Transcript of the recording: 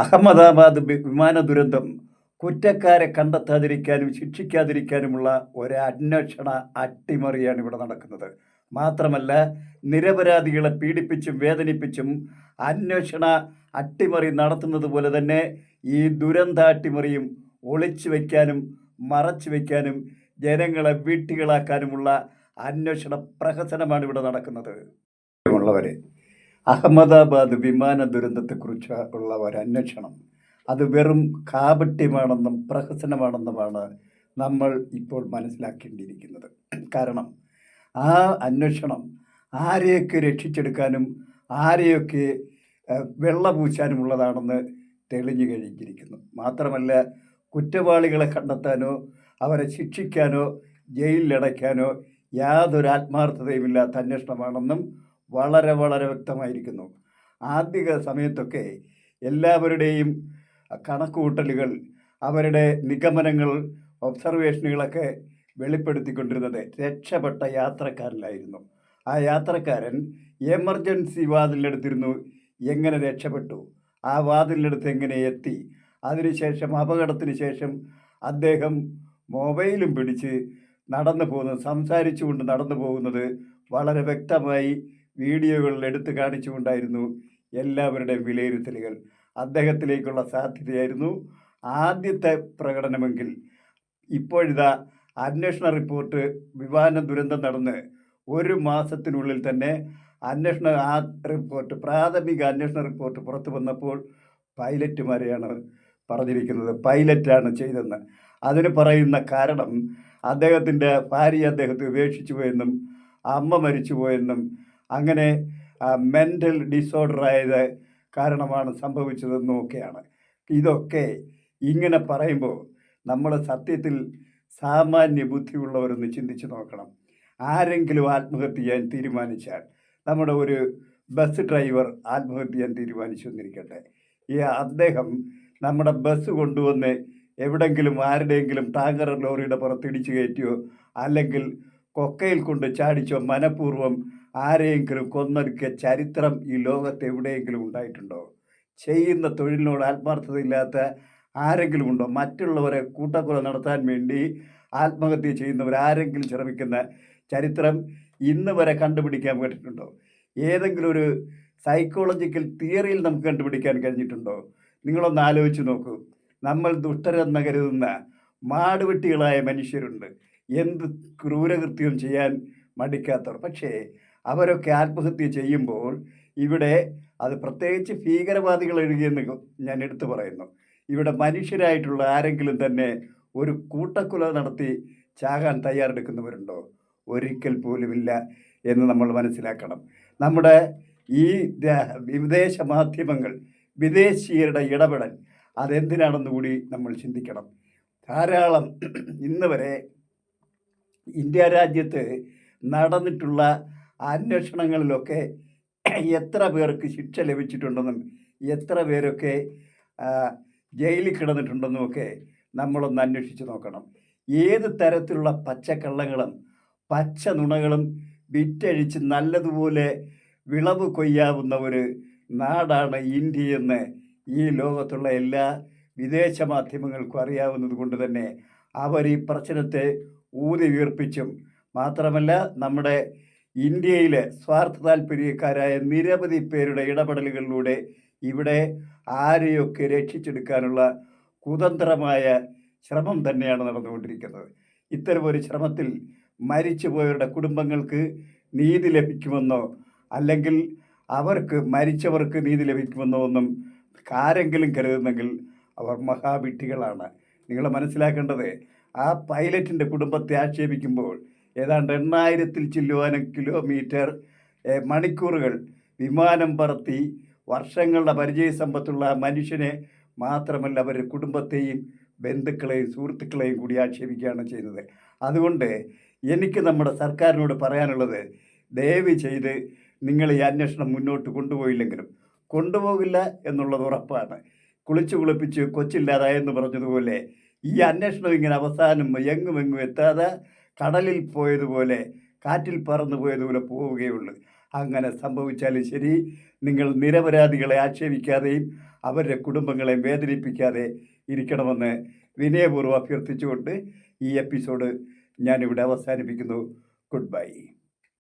അഹമ്മദാബാദ് വിമാന ദുരന്തം കുറ്റക്കാരെ കണ്ടെത്താതിരിക്കാനും ശിക്ഷിക്കാതിരിക്കാനുമുള്ള ഒരു അന്വേഷണ അട്ടിമറിയാണ് ഇവിടെ നടക്കുന്നത്. മാത്രമല്ല നിരപരാധികളെ പീഡിപ്പിച്ചും വേദനിപ്പിച്ചും അന്വേഷണ അട്ടിമറി നടത്തുന്നത് പോലെ തന്നെ ഈ ദുരന്ത അട്ടിമറിയും ഒളിച്ചു വയ്ക്കാനും മറച്ചു വയ്ക്കാനും ജനങ്ങളെ വീട്ടികളാക്കാനുമുള്ള അന്വേഷണ പ്രഹസനമാണ് ഇവിടെ നടക്കുന്നത്. ഉള്ളവരെ അഹമ്മദാബാദ് വിമാന ദുരന്തത്തെക്കുറിച്ച് ഉള്ള ഒരു അന്വേഷണം അത് വെറും കാപട്യമാണെന്നും പ്രഹസനമാണെന്നുമാണ് നമ്മൾ ഇപ്പോൾ മനസ്സിലാക്കേണ്ടിയിരിക്കുന്നത്. കാരണം ആ അന്വേഷണം ആരെയൊക്കെ രക്ഷിച്ചെടുക്കാനും ആരെയൊക്കെ വെള്ളപൂശാനുമുള്ളതാണെന്ന് തെളിഞ്ഞു കഴിഞ്ഞിരിക്കുന്നു. മാത്രമല്ല കുറ്റവാളികളെ കണ്ടെത്താനോ അവരെ ശിക്ഷിക്കാനോ ജയിലിലടയ്ക്കാനോ യാതൊരു ആത്മാർത്ഥതയുമില്ലാത്ത അന്വേഷണമാണെന്നും വളരെ വളരെ വ്യക്തമായിരിക്കുന്നു. ആദ്യ സമയത്തൊക്കെ എല്ലാവരുടെയും കണക്കുകൂട്ടലുകൾ അവരുടെ നിഗമനങ്ങൾ ഒബ്സർവേഷനുകളൊക്കെ വെളിപ്പെടുത്തിക്കൊണ്ടിരുന്നത് രക്ഷപ്പെട്ട യാത്രക്കാരനായിരുന്നു ആ യാത്രക്കാരൻ എമർജൻസി വാതിലെടുത്തിരുന്നു എങ്ങനെ രക്ഷപ്പെട്ടു? ആ വാതിലിനടുത്ത് എങ്ങനെ എത്തി? അതിനുശേഷം അപകടത്തിന് ശേഷം അദ്ദേഹം മൊബൈലും പിടിച്ച് നടന്നു പോകുന്നത് സംസാരിച്ചുകൊണ്ട് നടന്നു പോകുന്നത് വളരെ വ്യക്തമായി വീഡിയോകളിൽ എടുത്തു കാണിച്ചുകൊണ്ടായിരുന്നു എല്ലാവരുടെയും വിലയിരുത്തലുകൾ. അദ്ദേഹത്തിലേക്കുള്ള സാധ്യതയായിരുന്നു ആദ്യത്തെ പ്രകടനമെങ്കിൽ. ഇപ്പോഴിതാ അന്വേഷണ റിപ്പോർട്ട് വിമാന ദുരന്തം നടന്ന് ഒരു മാസത്തിനുള്ളിൽ തന്നെ അന്വേഷണ ആ റിപ്പോർട്ട് പ്രാഥമിക അന്വേഷണ റിപ്പോർട്ട് പുറത്തു വന്നപ്പോൾ പൈലറ്റുമാരെയാണ് പറഞ്ഞിരിക്കുന്നത്. പൈലറ്റാണ് ചെയ്തെന്ന് അതിന് പറയുന്ന കാരണം അദ്ദേഹത്തിന്റെ ഭാര്യ അദ്ദേഹത്തെ ഉപേക്ഷിച്ചു പോയെന്നും അമ്മ മരിച്ചു പോയെന്നും അങ്ങനെ മെന്റൽ ഡിസോർഡർ ആയത് കാരണമാണ് സംഭവിച്ചതെന്നും ഒക്കെയാണ്. ഇതൊക്കെ ഇങ്ങനെ പറയുമ്പോൾ നമ്മൾ സത്യത്തിൽ സാമാന്യ ബുദ്ധിയുള്ളവരൊന്ന് ചിന്തിച്ച് നോക്കണം. ആരെങ്കിലും ആത്മഹത്യ ചെയ്യാൻ തീരുമാനിച്ചാൽ നമ്മുടെ ഒരു ബസ് ഡ്രൈവർ ആത്മഹത്യ ചെയ്യാൻ തീരുമാനിച്ചു എന്നിരിക്കട്ടെ. ഈ അദ്ദേഹം നമ്മുടെ ബസ് കൊണ്ടുവന്ന് എവിടെങ്കിലും ആരുടെയെങ്കിലും ടാങ്കർ ലോറിയുടെ പുറത്ത് ഇടിച്ചു കയറ്റിയോ അല്ലെങ്കിൽ കൊക്കയിൽ കൊണ്ട് ചാടിച്ചോ മനഃപൂർവം ആരെയെങ്കിലും കൊന്നൊരുക്കിയ ചരിത്രം ഈ ലോകത്ത് എവിടെയെങ്കിലും ഉണ്ടായിട്ടുണ്ടോ? ചെയ്യുന്ന തൊഴിലിനോട് ആത്മാർത്ഥതയില്ലാത്ത ആരെങ്കിലും ഉണ്ടോ? മറ്റുള്ളവരെ കൂട്ടക്കൊല നടത്താൻ വേണ്ടി ആത്മഹത്യ ചെയ്യുന്നവർ ആരെങ്കിലും ശ്രമിക്കുന്ന ചരിത്രം ഇന്ന് വരെ കണ്ടുപിടിക്കാൻ പറ്റിയിട്ടുണ്ടോ ഏതെങ്കിലും ഒരു സൈക്കോളജിക്കൽ തിയറിയിൽ നമുക്ക് കണ്ടുപിടിക്കാൻ കഴിഞ്ഞിട്ടുണ്ടോ? നിങ്ങളൊന്ന് ആലോചിച്ച് നോക്കൂ. നമ്മൾ ദുഷ്ടരെന്ന് കരുതുന്ന മാടുവെട്ടികളായ മനുഷ്യരുണ്ട്. എന്ത് ക്രൂരകൃത്യം ചെയ്യാൻ മടിക്കാത്തവർ. പക്ഷേ അവരൊക്കെ ആത്മഹത്യ ചെയ്യുമ്പോൾ ഇവിടെ അത് പ്രത്യേകിച്ച് ഭീകരവാദികൾ എഴുതിയെന്ന് ഞാൻ എടുത്തു പറയുന്നു. ഇവിടെ മനുഷ്യരായിട്ടുള്ള ആരെങ്കിലും തന്നെ ഒരു കൂട്ടക്കൊല നടത്തി ചാകാൻ തയ്യാറെടുക്കുന്നവരുണ്ടോ? ഒരിക്കൽ പോലുമില്ല എന്ന് നമ്മൾ മനസ്സിലാക്കണം. നമ്മുടെ ഈ വിദേശ മാധ്യമങ്ങൾ വിദേശീയരുടെ ഇടപെടൽ അതെന്തിനാണെന്ന് കൂടി നമ്മൾ ചിന്തിക്കണം. ധാരാളം ഇന്ന് വരെ ഇന്ത്യ രാജ്യത്ത് നടന്നിട്ടുള്ള അന്വേഷണങ്ങളിലൊക്കെ എത്ര പേർക്ക് ശിക്ഷ ലഭിച്ചിട്ടുണ്ടെന്നും എത്ര പേരൊക്കെ ജയിലിൽ കിടന്നിട്ടുണ്ടെന്നും ഒക്കെ നമ്മളൊന്ന് അന്വേഷിച്ച് നോക്കണം. ഏത് തരത്തിലുള്ള പച്ചക്കള്ളങ്ങളും പച്ച നുണകളും വിറ്റഴിച്ച് നല്ലതുപോലെ വിളവ് കൊയ്യാവുന്ന ഒരു നാടാണ് ഇന്ത്യയെന്ന് ഈ ലോകത്തുള്ള എല്ലാ വിദേശ മാധ്യമങ്ങൾക്കും അറിയാവുന്നത് കൊണ്ട് തന്നെ അവർ ഈ പ്രശ്നത്തെ ഊതി വീർപ്പിച്ചും മാത്രമല്ല നമ്മുടെ ഇന്ത്യയിലെ സ്വാർത്ഥ താല്പര്യക്കാരായ നിരവധി പേരുടെ ഇടപെടലുകളിലൂടെ ഇവിടെ ആരെയൊക്കെ രക്ഷിച്ചെടുക്കാനുള്ള കുതന്ത്രമായ ശ്രമം തന്നെയാണ് നടന്നുകൊണ്ടിരിക്കുന്നത്. ഇത്തരമൊരു ശ്രമത്തിൽ മരിച്ചുപോയവരുടെ കുടുംബങ്ങൾക്ക് നീതി ലഭിക്കുമെന്നോ അല്ലെങ്കിൽ അവർക്ക് മരിച്ചവർക്ക് നീതി ലഭിക്കുമെന്നോ ഒന്നും ആരെങ്കിലും കരുതുന്നെങ്കിൽ അവർ മഹാവിട്ടികളാണ് നിങ്ങൾ മനസ്സിലാക്കേണ്ടത് ആ പൈലറ്റിന്റെ കുടുംബത്തെ ആക്ഷേപിക്കുമ്പോൾ ഏതാണ്ട് എണ്ണായിരത്തിൽ ചില്ലുവാനും കിലോമീറ്റർ മണിക്കൂറുകൾ വിമാനം പറത്തി വർഷങ്ങളുടെ പരിചയ സമ്പത്തുള്ള മനുഷ്യനെ മാത്രമല്ല അവരുടെ കുടുംബത്തെയും ബന്ധുക്കളെയും സുഹൃത്തുക്കളെയും കൂടി ആക്ഷേപിക്കുകയാണ് ചെയ്യുന്നത്. അതുകൊണ്ട് എനിക്ക് നമ്മുടെ സർക്കാരിനോട് പറയാനുള്ളത് ദയവ് ചെയ്ത് നിങ്ങൾ ഈ അന്വേഷണം മുന്നോട്ട് കൊണ്ടുപോയില്ലെങ്കിലും കൊണ്ടുപോകില്ല എന്നുള്ളത് ഉറപ്പാണ്. കുളിച്ചു കുളിപ്പിച്ച് കൊച്ചില്ലാതായെന്ന് പറഞ്ഞതുപോലെ ഈ അന്വേഷണം ഇങ്ങനെ അവസാനം എങ്ങും എങ്ങും എത്താതെ കടലിൽ പോയതുപോലെ കാറ്റിൽ പറന്നു പോയതുപോലെ പോവുകയുള്ളൂ. അങ്ങനെ സംഭവിച്ചാലും ശരി നിങ്ങൾ നിരപരാധികളെ ആക്ഷേപിക്കാതെയും അവരുടെ കുടുംബങ്ങളെ വേദനിപ്പിക്കാതെ ഇരിക്കണമെന്ന് വിനയപൂർവം അഭ്യർത്ഥിച്ചുകൊണ്ട് ഈ എപ്പിസോഡ് ഞാനിവിടെ അവസാനിപ്പിക്കുന്നു. Good bye.